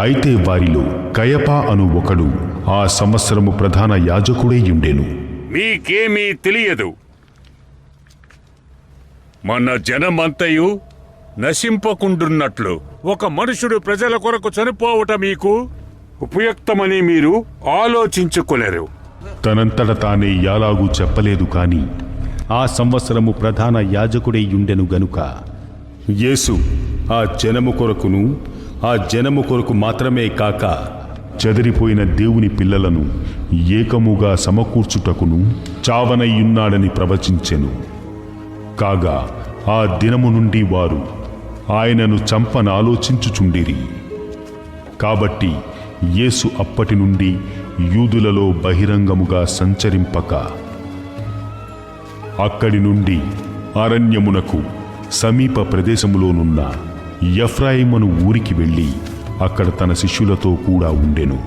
అయితే వారిలో కయపా అను ఒకడు ఆ సంవత్సరము ప్రధాన యాజకుడై ఉండెను. మీకేమీ తెలియదు. మన జనమంతయు నశింపకుండున్నట్లు ఒక మనుషుడు ప్రజల కొరకు చనిపోవట మీకు ఉపయుక్తమని మీరు ఆలోచించుకోలేరు. తనంతట తానే యాలాగు చెప్పలేదు కాని ఆ సంవత్సరము ప్రధాన యాజకుడై ఉండెను గనుక యేసు ఆ జనము కొరకును ఆ జనము కొరకు మాత్రమే కాక చెదిరిపోయిన దేవుని పిల్లలను ఏకముగా సమకూర్చుటకును చావనయ్యున్నాడని ప్రవచించెను. కాగా ఆ దినము నుండి వారు ఆయనను చంపనాలోచించుచుండిరి. కాబట్టి యేసు అప్పటి నుండి యూదులలో బహిరంగముగా సంచరింపక. అక్కడి నుండి అరణ్యమునకు సమీప ప్రదేశములోనున్న ఎఫ్రాయిమను ఊరికి వెళ్ళి అక్కడ తన శిష్యులతో కూడా ఉండెను.